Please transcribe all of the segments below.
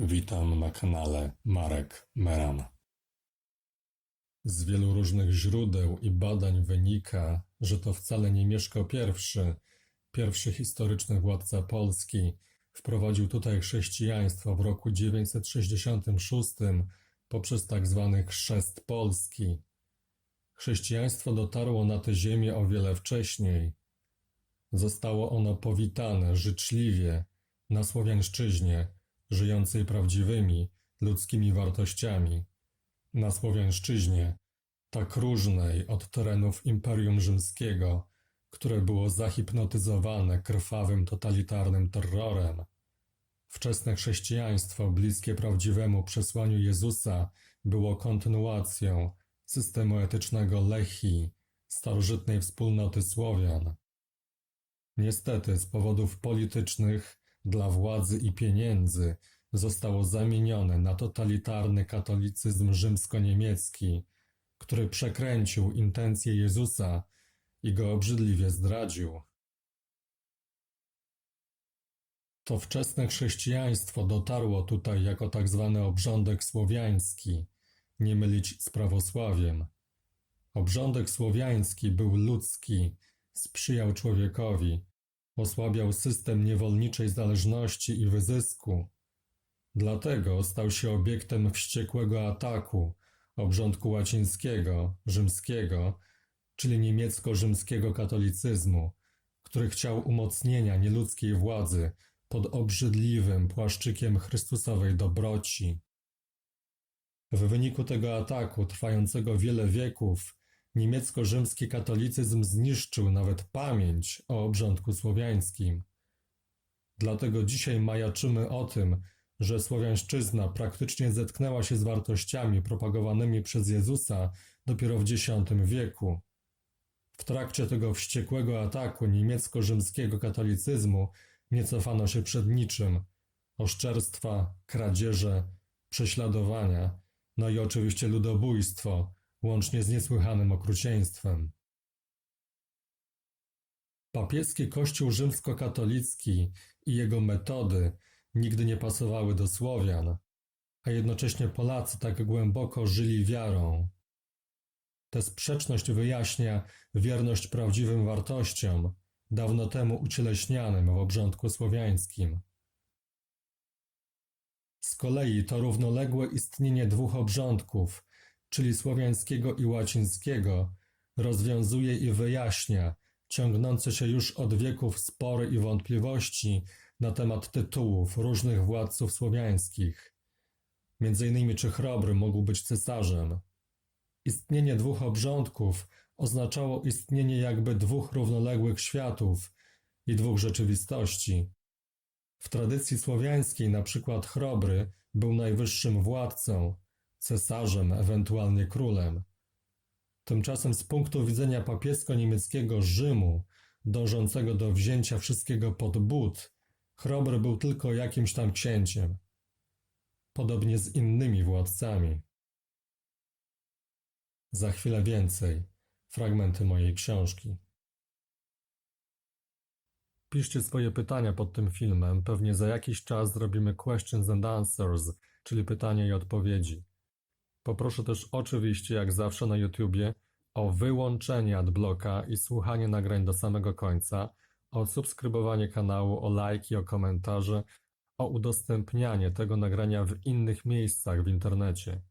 Witam na kanale Marek Meram. Z wielu różnych źródeł i badań wynika, że to wcale nie Mieszko I, pierwszy historyczny władca Polski, wprowadził tutaj chrześcijaństwo w roku 966 poprzez tak zwany chrzest Polski. Chrześcijaństwo dotarło na tę ziemię o wiele wcześniej. Zostało ono powitane życzliwie na Słowiańszczyźnie, żyjącej prawdziwymi ludzkimi wartościami. Na Słowiańszczyźnie, tak różnej od terenów Imperium Rzymskiego, które było zahipnotyzowane krwawym totalitarnym terrorem. Wczesne chrześcijaństwo, bliskie prawdziwemu przesłaniu Jezusa, było kontynuacją systemu etycznego Lechii, starożytnej wspólnoty Słowian. Niestety, z powodów politycznych, dla władzy i pieniędzy, zostało zamienione na totalitarny katolicyzm rzymsko-niemiecki, który przekręcił intencje Jezusa i go obrzydliwie zdradził. To wczesne chrześcijaństwo dotarło tutaj jako tak zwany obrządek słowiański, nie mylić z prawosławiem. Obrządek słowiański był ludzki, sprzyjał człowiekowi, osłabiał system niewolniczej zależności i wyzysku. Dlatego stał się obiektem wściekłego ataku obrządku łacińskiego, rzymskiego, czyli niemiecko-rzymskiego katolicyzmu, który chciał umocnienia nieludzkiej władzy pod obrzydliwym płaszczykiem Chrystusowej dobroci. W wyniku tego ataku, trwającego wiele wieków, niemiecko-rzymski katolicyzm zniszczył nawet pamięć o obrządku słowiańskim. Dlatego dzisiaj majaczymy o tym, że słowiańszczyzna praktycznie zetknęła się z wartościami propagowanymi przez Jezusa dopiero w X wieku. W trakcie tego wściekłego ataku niemiecko-rzymskiego katolicyzmu nie cofano się przed niczym. Oszczerstwa, kradzieże, prześladowania, no i oczywiście ludobójstwo, łącznie z niesłychanym okrucieństwem. Papieski Kościół rzymskokatolicki i jego metody nigdy nie pasowały do Słowian, a jednocześnie Polacy tak głęboko żyli wiarą. Tę sprzeczność wyjaśnia wierność prawdziwym wartościom, dawno temu ucieleśnianym w obrządku słowiańskim. Z kolei to równoległe istnienie dwóch obrządków, czyli słowiańskiego i łacińskiego, rozwiązuje i wyjaśnia ciągnące się już od wieków spory i wątpliwości na temat tytułów różnych władców słowiańskich. Między innymi czy Chrobry mógł być cesarzem. Istnienie dwóch obrządków oznaczało istnienie jakby dwóch równoległych światów i dwóch rzeczywistości. W tradycji słowiańskiej na przykład Chrobry był najwyższym władcą, cesarzem, ewentualnie królem. Tymczasem z punktu widzenia papiesko-niemieckiego Rzymu, dążącego do wzięcia wszystkiego pod but, Chrobry był tylko jakimś tam księciem. Podobnie z innymi władcami. Za chwilę więcej. Fragmenty mojej książki. Piszcie swoje pytania pod tym filmem. Pewnie za jakiś czas zrobimy questions and answers, czyli pytania i odpowiedzi. Poproszę też oczywiście, jak zawsze na YouTubie, o wyłączenie adblocka i słuchanie nagrań do samego końca, o subskrybowanie kanału, o lajki, o komentarze, o udostępnianie tego nagrania w innych miejscach w internecie.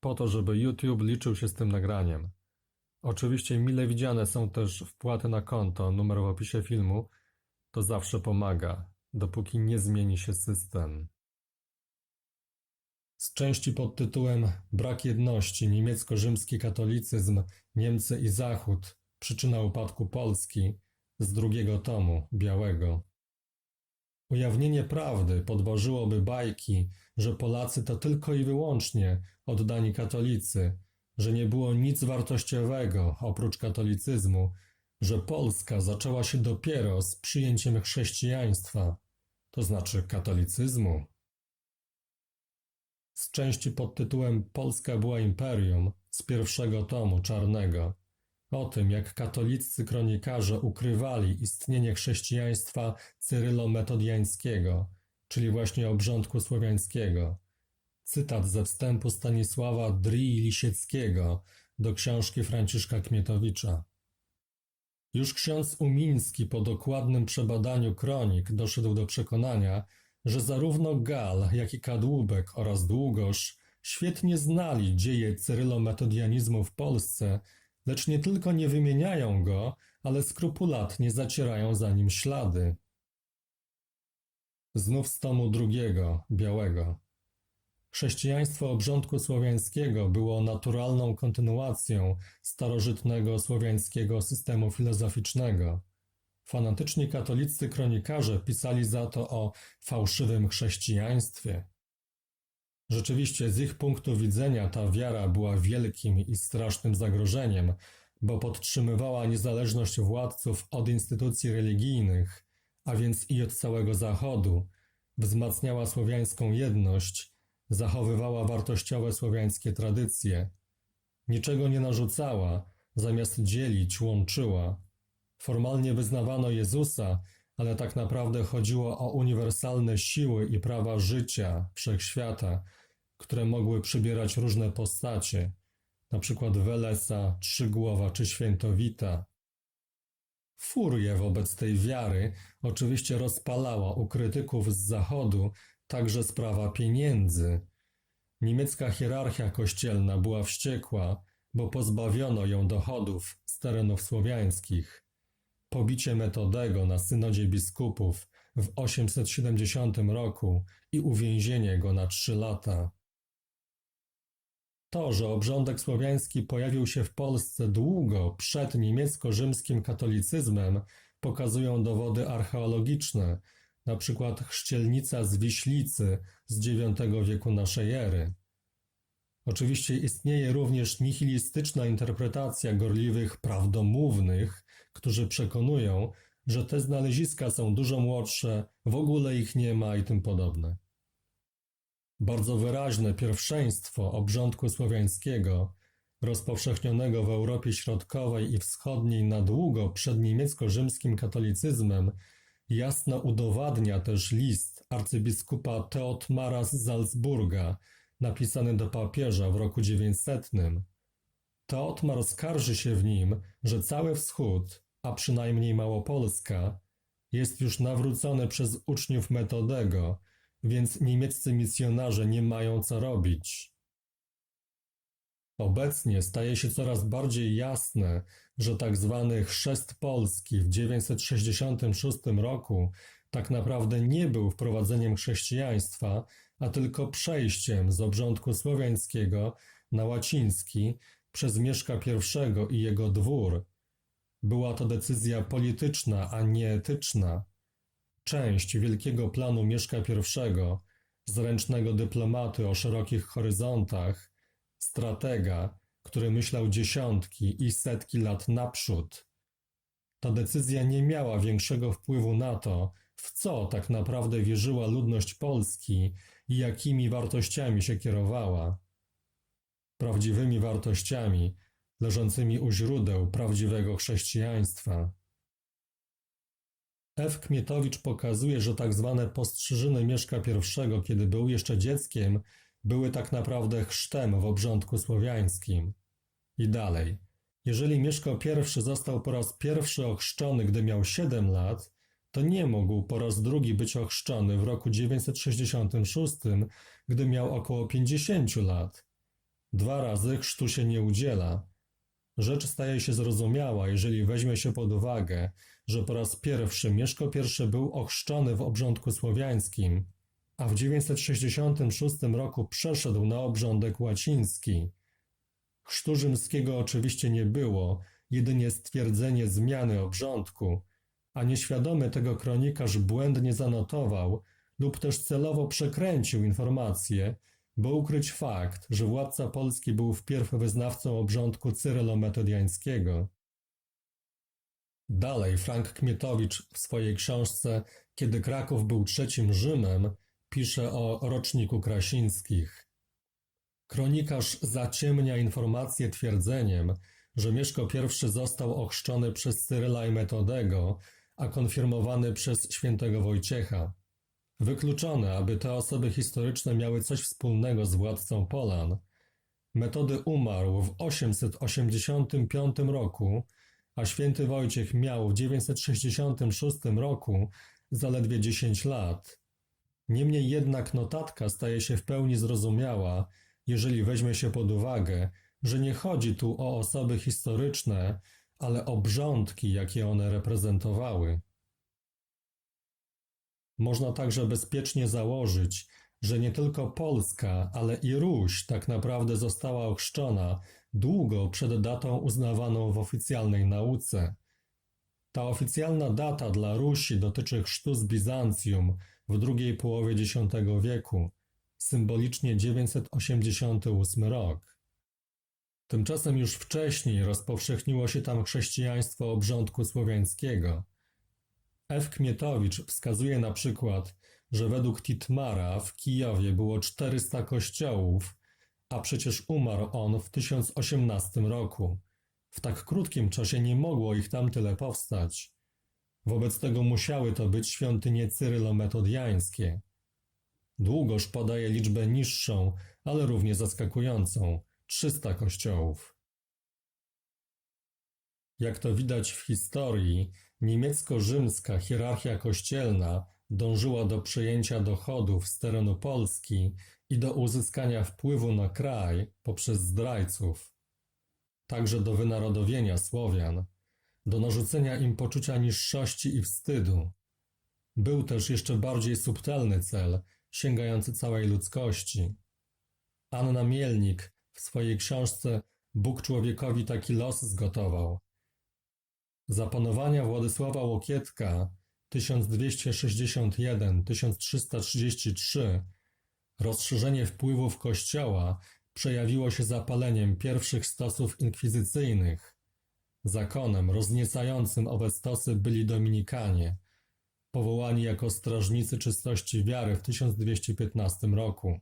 Po to, żeby YouTube liczył się z tym nagraniem. Oczywiście mile widziane są też wpłaty na konto, numer w opisie filmu. To zawsze pomaga, dopóki nie zmieni się system. Z części pod tytułem Brak jedności, niemiecko-rzymski katolicyzm, Niemcy i Zachód, przyczyna upadku Polski, z drugiego tomu, białego. Ujawnienie prawdy podważyłoby bajki, że Polacy to tylko i wyłącznie oddani katolicy, że nie było nic wartościowego oprócz katolicyzmu, że Polska zaczęła się dopiero z przyjęciem chrześcijaństwa, to znaczy katolicyzmu. Z części pod tytułem Polska była imperium z pierwszego tomu czarnego o tym, jak katoliccy kronikarze ukrywali istnienie chrześcijaństwa cyrylo-metodiańskiego czyli właśnie obrządku słowiańskiego. Cytat ze wstępu Stanisława Drii Lisieckiego do książki Franciszka Kmietowicza. Już ksiądz Umiński po dokładnym przebadaniu kronik doszedł do przekonania, że zarówno Gal, jak i Kadłubek oraz Długosz świetnie znali dzieje cyrylometodianizmu w Polsce, lecz nie tylko nie wymieniają go, ale skrupulatnie zacierają za nim ślady. Znów z tomu drugiego, białego. Chrześcijaństwo obrządku słowiańskiego było naturalną kontynuacją starożytnego słowiańskiego systemu filozoficznego. Fanatyczni katolicy kronikarze pisali za to o fałszywym chrześcijaństwie. Rzeczywiście z ich punktu widzenia ta wiara była wielkim i strasznym zagrożeniem, bo podtrzymywała niezależność władców od instytucji religijnych, a więc i od całego Zachodu, wzmacniała słowiańską jedność, zachowywała wartościowe słowiańskie tradycje. Niczego nie narzucała, zamiast dzielić, łączyła. Formalnie wyznawano Jezusa, ale tak naprawdę chodziło o uniwersalne siły i prawa życia, wszechświata, które mogły przybierać różne postacie, przykład Welesa, Trzygłowa czy Świętowita. Furię wobec tej wiary oczywiście rozpalała u krytyków z Zachodu także sprawa pieniędzy. Niemiecka hierarchia kościelna była wściekła, bo pozbawiono ją dochodów z terenów słowiańskich. Pobicie Metodego na synodzie biskupów w 870 roku i uwięzienie go na trzy lata. To, że obrządek słowiański pojawił się w Polsce długo przed niemiecko-rzymskim katolicyzmem, pokazują dowody archeologiczne, przykład chrzcielnica z Wiślicy z IX wieku naszej ery. Oczywiście istnieje również nihilistyczna interpretacja gorliwych prawdomównych, którzy przekonują, że te znaleziska są dużo młodsze, w ogóle ich nie ma i tym podobne. Bardzo wyraźne pierwszeństwo obrządku słowiańskiego, rozpowszechnionego w Europie Środkowej i Wschodniej na długo przed niemiecko-rzymskim katolicyzmem, jasno udowadnia też list arcybiskupa Teotmara z Salzburga, napisany do papieża w roku 900. Teotmar skarży się w nim, że cały wschód, a przynajmniej Małopolska, jest już nawrócony przez uczniów Metodego, więc niemieccy misjonarze nie mają co robić. Obecnie staje się coraz bardziej jasne, że tak zwany chrzest Polski w 966 roku tak naprawdę nie był wprowadzeniem chrześcijaństwa, a tylko przejściem z obrządku słowiańskiego na łaciński przez Mieszka I i jego dwór. Była to decyzja polityczna, a nie etyczna. Część wielkiego planu Mieszka I, zręcznego dyplomaty o szerokich horyzontach, stratega, który myślał dziesiątki i setki lat naprzód. Ta decyzja nie miała większego wpływu na to, w co tak naprawdę wierzyła ludność Polski i jakimi wartościami się kierowała. Prawdziwymi wartościami, leżącymi u źródeł prawdziwego chrześcijaństwa. F. Kmietowicz pokazuje, że tak zwane postrzyżyny Mieszka I, kiedy był jeszcze dzieckiem, były tak naprawdę chrztem w obrządku słowiańskim. I dalej. Jeżeli Mieszko I został po raz pierwszy ochrzczony, gdy miał 7 lat, to nie mógł po raz drugi być ochrzczony w roku 966, gdy miał około 50 lat. Dwa razy chrztu się nie udziela. Rzecz staje się zrozumiała, jeżeli weźmie się pod uwagę, że po rzas pierwszy Mieszko I był ochrzczony w obrządku słowiańskim, a w 966 roku przeszedł na obrządek łaciński. Chrztu rzymskiego oczywiście nie było, jedynie stwierdzenie zmiany obrządku, a nieświadomy tego kronikarz błędnie zanotował lub też celowo przekręcił informacje, bo ukryć fakt, że władca Polski był wpierw wyznawcą obrządku cyrylometodiańskiego. Dalej Frank Kmietowicz w swojej książce Kiedy Kraków był trzecim Rzymem pisze o roczniku Krasińskich. Kronikarz zaciemnia informację twierdzeniem, że Mieszko I został ochrzczony przez Cyryla i Metodego, a konfirmowany przez świętego Wojciecha. Wykluczone, aby te osoby historyczne miały coś wspólnego z władcą Polan. Metody umarł w 885 roku, a święty Wojciech miał w 966 roku zaledwie 10 lat. Niemniej jednak notatka staje się w pełni zrozumiała, jeżeli weźmie się pod uwagę, że nie chodzi tu o osoby historyczne, ale obrządki, jakie one reprezentowały. Można także bezpiecznie założyć, że nie tylko Polska, ale i Ruś tak naprawdę została ochrzczona długo przed datą uznawaną w oficjalnej nauce. Ta oficjalna data dla Rusi dotyczy chrztu z Bizancjum w drugiej połowie X wieku, symbolicznie 988 rok. Tymczasem już wcześniej rozpowszechniło się tam chrześcijaństwo obrządku słowiańskiego. F. Kmietowicz wskazuje na przykład, że według Titmara w Kijowie było 400 kościołów, a przecież umarł on w 1018 roku. W tak krótkim czasie nie mogło ich tam tyle powstać. Wobec tego musiały to być świątynie cyrylometodiańskie. Długoż podaje liczbę niższą, ale równie zaskakującą 300 kościołów. Jak to widać w historii, niemiecko-rzymska hierarchia kościelna dążyła do przejęcia dochodów z terenu Polski i do uzyskania wpływu na kraj poprzez zdrajców, także do wynarodowienia Słowian, do narzucenia im poczucia niższości i wstydu. Był też jeszcze bardziej subtelny cel, sięgający całej ludzkości. Anna Mielnik w swojej książce Bóg człowiekowi taki los zgotował. Za panowania Władysława Łokietka 1261-1333 rozszerzenie wpływów Kościoła przejawiło się zapaleniem pierwszych stosów inkwizycyjnych. Zakonem rozniecającym owe stosy byli Dominikanie, powołani jako strażnicy czystości wiary w 1215 roku.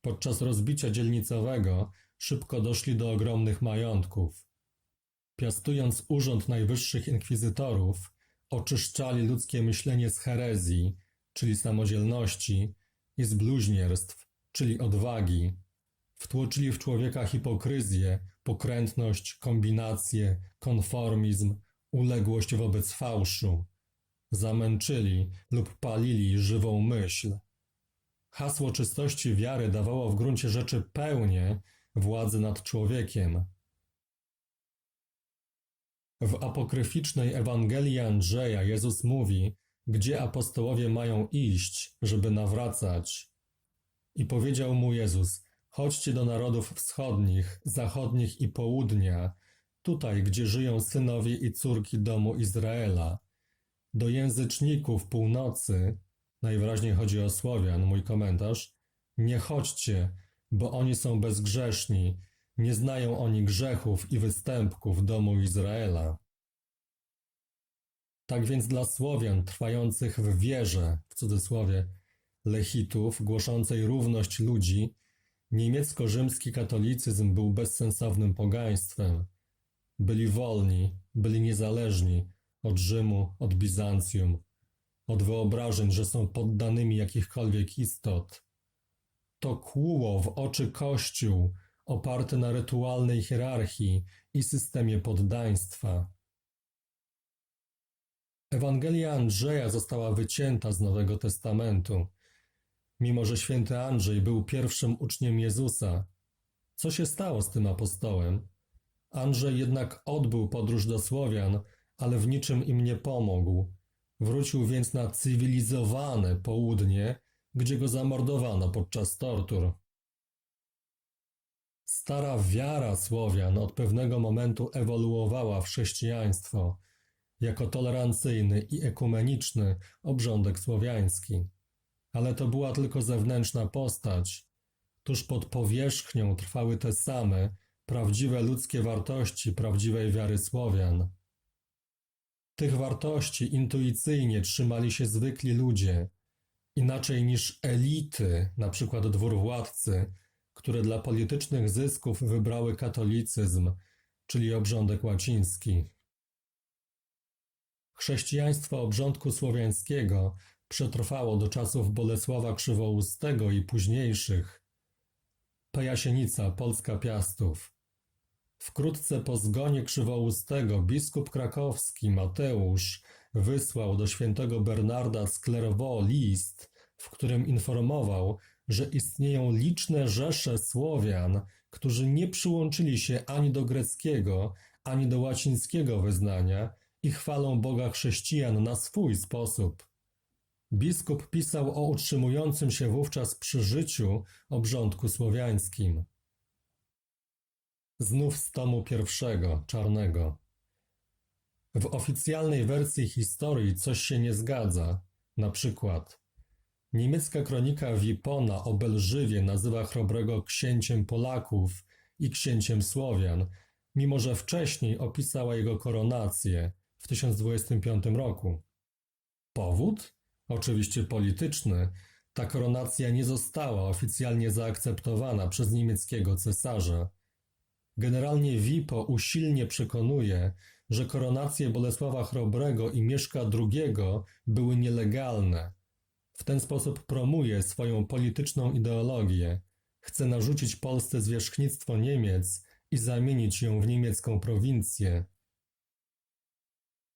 Podczas rozbicia dzielnicowego szybko doszli do ogromnych majątków. Piastując urząd najwyższych inkwizytorów, oczyszczali ludzkie myślenie z herezji, czyli samodzielności, i z bluźnierstw, czyli odwagi. Wtłoczyli w człowieka hipokryzję, pokrętność, kombinację, konformizm, uległość wobec fałszu. Zamęczyli lub palili żywą myśl. Hasło czystości wiary dawało w gruncie rzeczy pełnię władzy nad człowiekiem. W apokryficznej Ewangelii Andrzeja Jezus mówi, gdzie apostołowie mają iść, żeby nawracać. I powiedział mu Jezus, chodźcie do narodów wschodnich, zachodnich i południa, tutaj, gdzie żyją synowie i córki domu Izraela. Do języczników północy, najwyraźniej chodzi o Słowian, mój komentarz, nie chodźcie, bo oni są bezgrzeszni, nie znają oni grzechów i występków domu Izraela. Tak więc dla Słowian trwających w wierze, w cudzysłowie, lechitów, głoszącej równość ludzi, niemiecko-rzymski katolicyzm był bezsensownym pogaństwem. Byli wolni, byli niezależni od Rzymu, od Bizancjum, od wyobrażeń, że są poddanymi jakichkolwiek istot. To kłuło w oczy Kościół, oparty na rytualnej hierarchii i systemie poddaństwa. Ewangelia Andrzeja została wycięta z Nowego Testamentu. Mimo, że święty Andrzej był pierwszym uczniem Jezusa, co się stało z tym apostołem? Andrzej jednak odbył podróż do Słowian, ale w niczym im nie pomógł. Wrócił więc na cywilizowane południe, gdzie go zamordowano podczas tortur. Stara wiara Słowian od pewnego momentu ewoluowała w chrześcijaństwo jako tolerancyjny i ekumeniczny obrządek słowiański. Ale to była tylko zewnętrzna postać. Tuż pod powierzchnią trwały te same, prawdziwe ludzkie wartości prawdziwej wiary Słowian. Tych wartości intuicyjnie trzymali się zwykli ludzie, inaczej niż elity, na przykład dwór władcy, które dla politycznych zysków wybrały katolicyzm, czyli obrządek łaciński. Chrześcijaństwo obrządku słowiańskiego przetrwało do czasów Bolesława Krzywoustego i późniejszych. Pejasienica, Polska Piastów. Wkrótce po zgonie Krzywoustego biskup krakowski Mateusz wysłał do świętego Bernarda z Clairvaux list, w którym informował, że istnieją liczne rzesze Słowian, którzy nie przyłączyli się ani do greckiego, ani do łacińskiego wyznania i chwalą Boga chrześcijan na swój sposób. Biskup pisał o utrzymującym się wówczas przy życiu obrządku słowiańskim. Znów z tomu pierwszego, czarnego. W oficjalnej wersji historii coś się nie zgadza. Na przykład niemiecka kronika Wipona o Belżywie nazywa Chrobrego księciem Polaków i księciem Słowian, mimo że wcześniej opisała jego koronację w 1025 roku. Powód? Oczywiście polityczny. Ta koronacja nie została oficjalnie zaakceptowana przez niemieckiego cesarza. Generalnie WIPO usilnie przekonuje, że koronacje Bolesława Chrobrego i Mieszka II były nielegalne. W ten sposób promuje swoją polityczną ideologię. Chce narzucić Polsce zwierzchnictwo Niemiec i zamienić ją w niemiecką prowincję.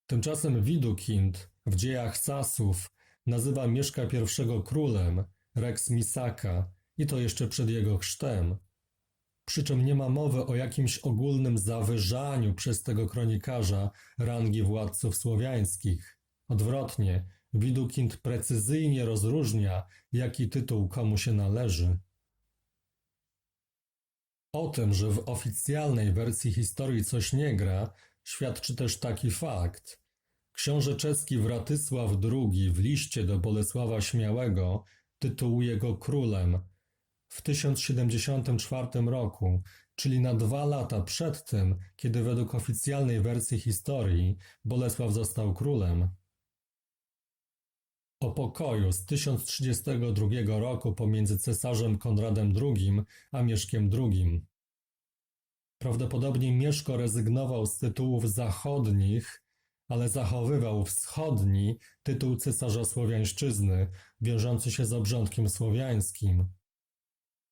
Tymczasem Widukind w dziejach Sasów nazywa Mieszka I królem, Rex Misaka, i to jeszcze przed jego chrztem. Przy czym nie ma mowy o jakimś ogólnym zawyżaniu przez tego kronikarza rangi władców słowiańskich. Odwrotnie, Widukind precyzyjnie rozróżnia, jaki tytuł komu się należy. O tym, że w oficjalnej wersji historii coś nie gra, świadczy też taki fakt. Książę czeski Wratysław II w liście do Bolesława Śmiałego tytułuje go królem w 1074 roku, czyli na dwa lata przed tym, kiedy według oficjalnej wersji historii Bolesław został królem. O pokoju z 1032 roku pomiędzy cesarzem Konradem II a Mieszkiem II. Prawdopodobnie Mieszko rezygnował z tytułów zachodnich, ale zachowywał wschodni tytuł cesarza Słowiańszczyzny, wiążący się z obrządkiem słowiańskim.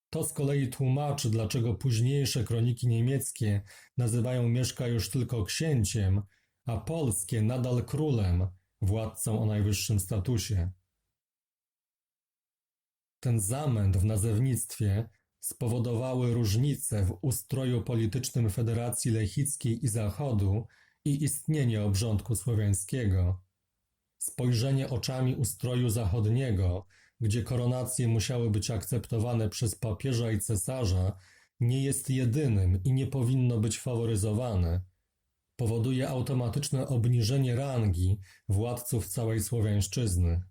To z kolei tłumaczy, dlaczego późniejsze kroniki niemieckie nazywają Mieszka już tylko księciem, a polskie nadal królem, władcą o najwyższym statusie. Ten zamęt w nazewnictwie spowodowały różnice w ustroju politycznym Federacji Lechickiej i Zachodu i istnienie obrządku słowiańskiego. Spojrzenie oczami ustroju zachodniego, gdzie koronacje musiały być akceptowane przez papieża i cesarza, nie jest jedynym i nie powinno być faworyzowane. Powoduje automatyczne obniżenie rangi władców całej Słowiańszczyzny.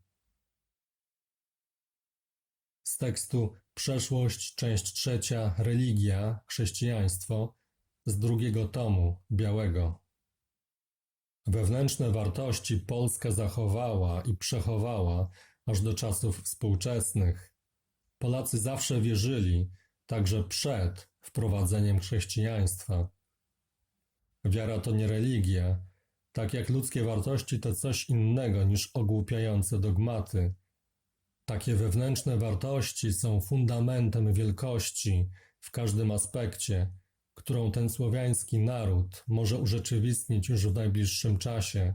Z tekstu Przeszłość, część trzecia, Religia, chrześcijaństwo, z drugiego tomu, białego. Wewnętrzne wartości Polska zachowała i przechowała aż do czasów współczesnych. Polacy zawsze wierzyli, także przed wprowadzeniem chrześcijaństwa. Wiara to nie religia, tak jak ludzkie wartości to coś innego niż ogłupiające dogmaty. Takie wewnętrzne wartości są fundamentem wielkości w każdym aspekcie, którą ten słowiański naród może urzeczywistnić już w najbliższym czasie.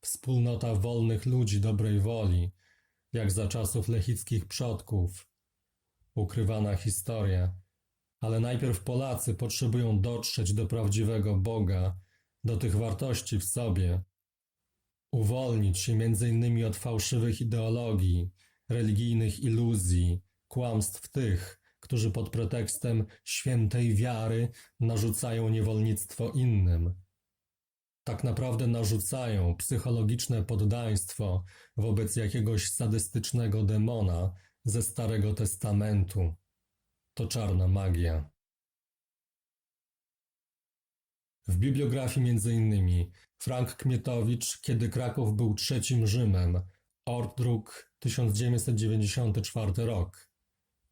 Wspólnota wolnych ludzi dobrej woli, jak za czasów lechickich przodków. Ukrywana historia. Ale najpierw Polacy potrzebują dotrzeć do prawdziwego Boga, do tych wartości w sobie. Uwolnić się między innymi od fałszywych ideologii, religijnych iluzji, kłamstw tych, którzy pod pretekstem świętej wiary narzucają niewolnictwo innym. Tak naprawdę narzucają psychologiczne poddaństwo wobec jakiegoś sadystycznego demona ze Starego Testamentu. To czarna magia. W bibliografii innymi Frank Kmietowicz, kiedy Kraków był trzecim Rzymem, Ortdruk 1994 rok.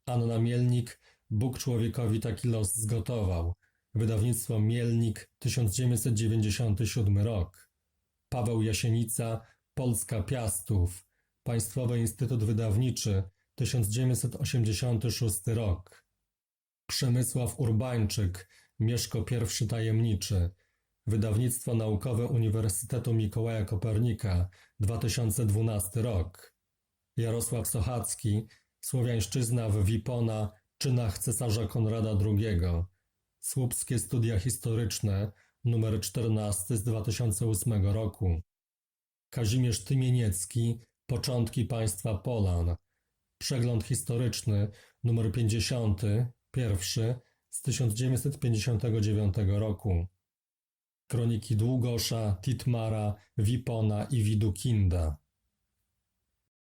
Anna Mielnik, Bóg człowiekowi taki los zgotował. Wydawnictwo Mielnik 1997 rok. Paweł Jasienica, Polska Piastów. Państwowy Instytut Wydawniczy 1986 rok. Przemysław Urbańczyk Mieszko I Tajemniczy Wydawnictwo Naukowe Uniwersytetu Mikołaja Kopernika 2012 rok. Jarosław Sochacki Słowiańszczyzna w Wipona czynach cesarza Konrada II. Słupskie Studia Historyczne numer 14 z 2008 roku. Kazimierz Tymieniecki Początki państwa Polan. Przegląd historyczny numer 50, pierwszy z 1959 roku. Kroniki Długosza, Titmara, Wipona i Widukinda.